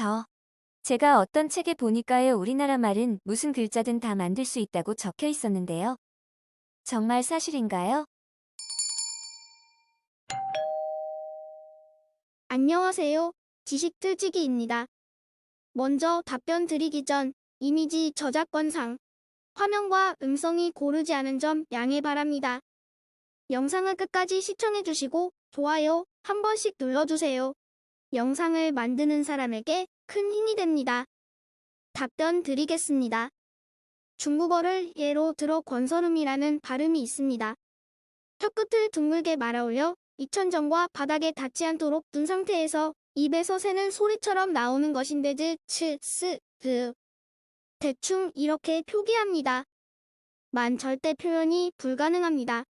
저. 제가 어떤 책에 보니까요 우리나라 말은 무슨 글자든 다 만들 수 있다고 적혀 있었는데요. 정말 사실인가요? 안녕하세요. 지식틀지기입니다. 먼저 답변 드리기 전 이미지 저작권상 화면과 음성이 고르지 않은 점 양해 바랍니다. 영상을 끝까지 시청해주시고 좋아요 한 번씩 눌러주세요. 영상을 만드는 사람에게 큰 힘이 됩니다. 답변 드리겠습니다. 중국어를 예로 들어 권선음이라는 발음이 있습니다. 혀끝을 둥글게 말아올려 입천정과 바닥에 닿지 않도록 둔 상태에서 입에서 새는 소리처럼 나오는 것인데 즈, 츠, 스, 드. 대충 이렇게 표기합니다. 만 절대 표현이 불가능합니다.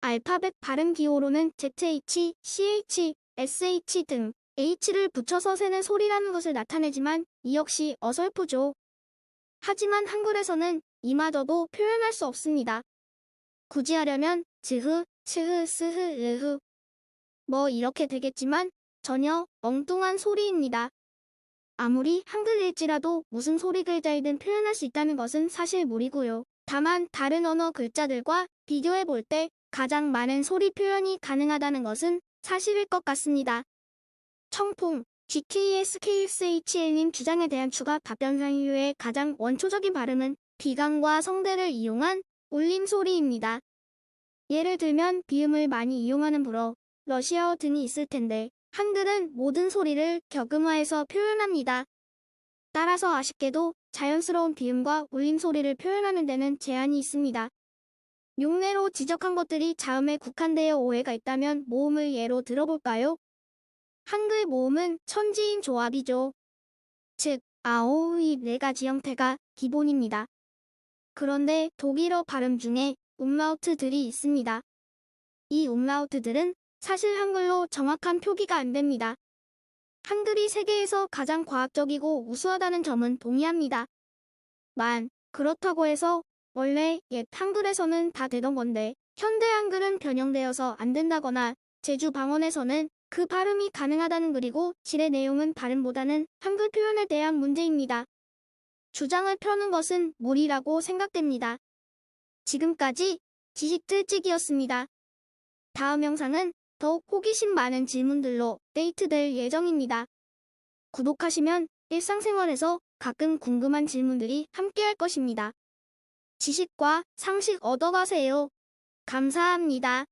알파벳 발음 기호로는 ZH, CH, SH 등 H를 붙여서 새는 소리라는 것을 나타내지만 이 역시 어설프죠. 하지만 한글에서는 이마저도 표현할 수 없습니다. 굳이 하려면 즈흐, 츠흐, 스흐, 으흐. 뭐 이렇게 되겠지만 전혀 엉뚱한 소리입니다. 아무리 한글일지라도 무슨 소리 글자이든 표현할 수 있다는 것은 사실 무리고요. 다만 다른 언어 글자들과 비교해 볼 때 가장 많은 소리 표현이 가능하다는 것은 사실일 것 같습니다. 청풍, GKSKSHL님 주장에 대한 추가 답변상 이후의 가장 원초적인 발음은 비강과 성대를 이용한 울림 소리입니다. 예를 들면 비음을 많이 이용하는 불어, 러시아어 등이 있을 텐데 한글은 모든 소리를 격음화해서 표현합니다. 따라서 아쉽게도 자연스러운 비음과 울림 소리를 표현하는 데는 제한이 있습니다. 용례로 지적한 것들이 자음에 국한되어 오해가 있다면 모음을 예로 들어볼까요? 한글 모음은 천지인 조합이죠. 즉, 아오의 네 가지 형태가 기본입니다. 그런데 독일어 발음 중에 음라우트들이 있습니다. 이 음라우트들은 사실 한글로 정확한 표기가 안 됩니다. 한글이 세계에서 가장 과학적이고 우수하다는 점은 동의합니다. 만, 그렇다고 해서 원래 옛 한글에서는 다 되던 건데 현대 한글은 변형되어서 안 된다거나 제주 방언에서는 그 발음이 가능하다는 글이고 질의 내용은 발음보다는 한글 표현에 대한 문제입니다. 주장을 펴는 것은 무리라고 생각됩니다. 지금까지 지식들찍이었습니다. 다음 영상은 더욱 호기심 많은 질문들로 데이트될 예정입니다. 구독하시면 일상생활에서 가끔 궁금한 질문들이 함께할 것입니다. 지식과 상식 얻어가세요. 감사합니다.